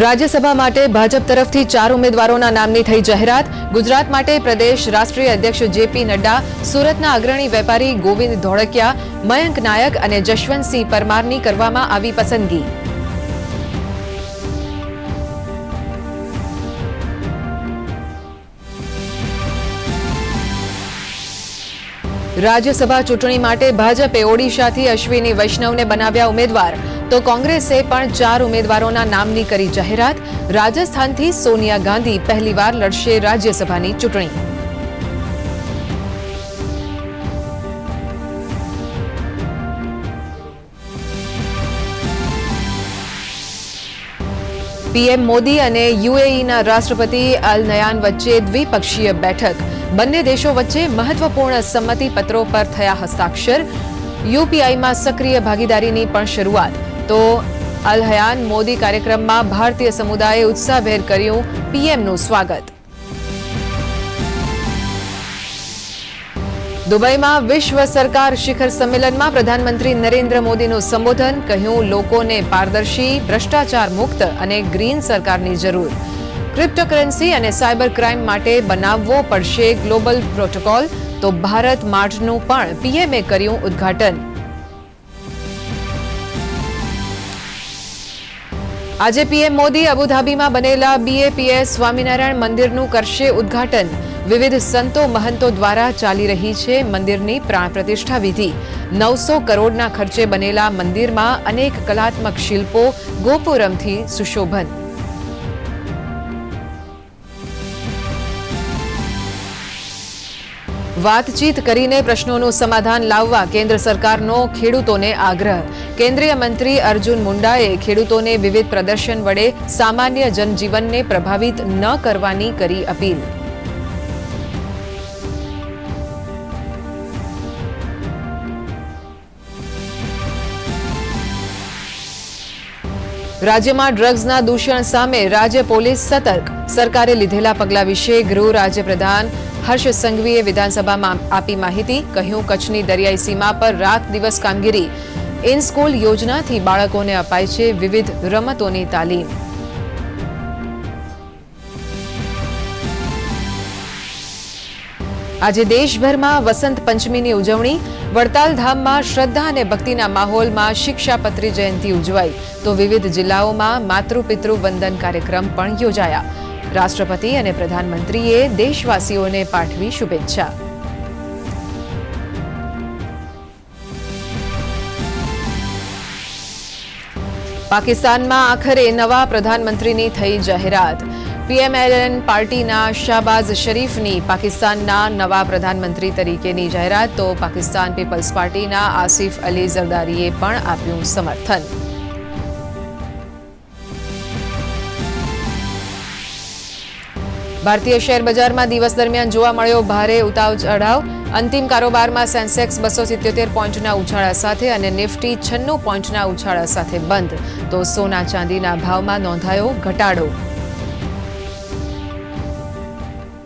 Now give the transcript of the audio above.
રાજ્યસભા માટે ભાજપ તરફથી ચાર ઉમેદવારોના નામની થઈ જાહેરાત. ગુજરાત માટે પ્રદેશ રાષ્ટ્રીય અધ્યક્ષ જેપી નડ્ડા, સુરતના અગ્રણી વેપારી ગોવિંદ ધોળકિયા, મયંક નાયક અને જશવંતસિંહ પરમારની કરવામાં આવી પસંદગી. રાજ્યસભા ચૂંટણી માટે ભાજપે ઓડિશાથી અશ્વિની વૈષ્ણવને બનાવ્યા ઉમેદવાર. તો કોંગ્રેસે પણ ચાર ઉમેદવારોના નામની કરી જાહેરાત. રાજસ્થાનથી સોનિયા ગાંધી પહેલીવાર લડશે રાજ્યસભાની ચૂંટણી. પીએમ મોદી અને યુએઈના રાષ્ટ્રપતિ અલ નયાન વચ્ચે દ્વિપક્ષીય બેઠક. બંને દેશો વચ્ચે મહત્વપૂર્ણ સંમતિ પત્રો પર થયા હસ્તાક્ષર. યુપીઆઈમાં સક્રિય ભાગીદારીની પણ શરૂઆત. તો અલ હયાન મોદી કાર્યક્રમમાં ભારતીય સમુદાયે ઉત્સાહભેર કર્યું પીએમનું સ્વાગત. દુબઈમાં વિશ્વ સરકાર શિખર સંમેલનમાં પ્રધાનમંત્રી નરેન્દ્ર મોદીનું સંબોધન, કહ્યું, લોકોને પારદર્શી, ભ્રષ્ટાચાર મુક્ત અને ગ્રીન સરકારની જરૂર. ક્રિપ્ટોકરન્સી અને સાયબર ક્રાઇમ માટે બનાવવો પડશે ગ્લોબલ પ્રોટોકોલ, તો ભારત માર્ટનું પણ પીએમએ કર્યું ઉદ્ઘાટન. આજે પીએમ મોદી અબુધાબીમાં બનેલા બીએપીએસ સ્વામિનારાયણ મંદિરનું કરશે ઉદ્ઘાટન. વિવિધ સંતો મહંતો દ્વારા ચાલી રહી છે મંદિરની પ્રાણ પ્રતિષ્ઠા વિધિ. નવસો કરોડના ખર્ચે બનેલા મંદિરમાં અનેક કલાત્મક શિલ્પો ગોપુરમથી સુશોભન. વાતચીત કરીને પ્રશ્નોનું સમાધાન લાવવા કેન્દ્ર સરકારનો ખેડૂતોને આગ્રહ. કેન્દ્રીય મંત્રી અર્જુન મુંડાએ ખેડૂતોને વિવિધ પ્રદર્શન વડે સામાન્ય જનજીવનને પ્રભાવિત ન કરવાની કરી અપીલ. રાજ્યમાં ડ્રગ્સના દૂષણ સામે રાજ્ય પોલીસ સતર્ક. સરકારે લીધેલા પગલાં વિશે ગૃહ રાજ્યપ્રધાન હર્ષ સંઘવીએ વિધાનસભામાં આપી માહિતી, કહ્યું, કચ્છની દરિયાઈ સીમા પર રાત દિવસ કામગીરી. ઇન સ્કૂલ યોજનાથી બાળકોને અપાય છે વિવિધ રમતોની તાલીમ. આજે દેશભરમાં વસંત પંચમીની ઉજવણી. વડતાલ ધામમાં શ્રદ્ધા અને ભક્તિના માહોલમાં શિક્ષાપત્રી જયંતિ ઉજવાઈ. તો વિવિધ જિલ્લાઓમાં માતૃપિતૃ વંદન કાર્યક્રમ પણ યોજાયા. રાષ્ટ્રપતિ અને પ્રધાનમંત્રીએ દેશવાસીઓને પાઠવી શુભેચ્છા. પાકિસ્તાનમાં આખરે નવા પ્રધાનમંત્રીની થઈ જાહેરાત. પીએમએલએન પાર્ટીના શાહબાઝ શરીફની પાકિસ્તાનના નવા પ્રધાનમંત્રી તરીકેની જાહેરાત તો પાકિસ્તાન પીપલ્સ પાર્ટીના આસિફ અલી ઝરદારીએ પણ આપ્યું સમર્થન. ભારતીય શેર બજારમાં દિવસ દરમિયાન જોવા મળ્યો ભારે ઉતાવ ચઢાવ. અંતિમ કારોબારમાં સેન્સેક્સ બસો સિત્યોતેર પોઈન્ટના ઉછાળા સાથે અને નિફ્ટી છન્નું પોઈન્ટના ઉછાળા સાથે બંધ. તો સોના ચાંદીના ભાવમાં નોંધાયો ઘટાડો.